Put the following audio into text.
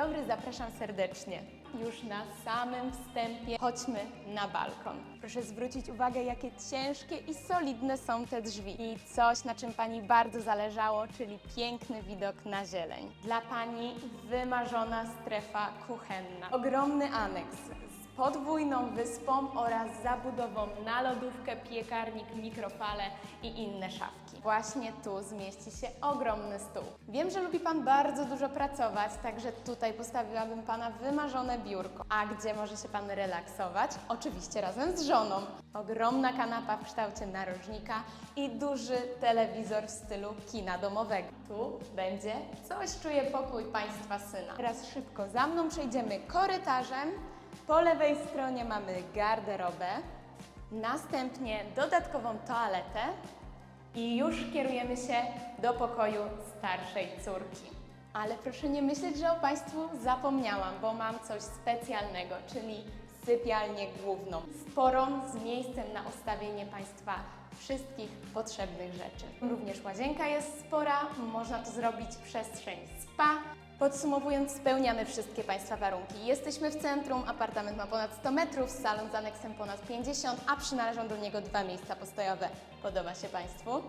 dobry, zapraszam serdecznie. Już na samym wstępie chodźmy na balkon. Proszę zwrócić uwagę, jakie ciężkie i solidne są te drzwi. I coś, na czym Pani bardzo zależało, czyli piękny widok na zieleń. Dla Pani wymarzona strefa kuchenna. Ogromny aneks podwójną wyspą oraz zabudową na lodówkę, piekarnik, mikrofale i inne szafki. Właśnie tu zmieści się ogromny stół. Wiem, że lubi Pan bardzo dużo pracować, także tutaj postawiłabym Pana wymarzone biurko. A gdzie może się Pan relaksować? Oczywiście razem z żoną. Ogromna kanapa w kształcie narożnika i duży telewizor w stylu kina domowego. Tu będzie coś czuje pokój Państwa syna. Teraz szybko za mną przejdziemy korytarzem. Po lewej stronie mamy garderobę, następnie dodatkową toaletę i już kierujemy się do pokoju starszej córki. Ale proszę nie myśleć, że o Państwu zapomniałam, bo mam coś specjalnego, czyli sypialnię główną. Sporą z miejscem na ustawienie Państwa wszystkich potrzebnych rzeczy. Również łazienka jest spora, można to zrobić przestrzeń spa. Podsumowując, spełniamy wszystkie Państwa warunki. Jesteśmy w centrum, apartament ma ponad 100 metrów, salon z aneksem ponad 50, a przynależą do niego dwa miejsca postojowe. Podoba się Państwu?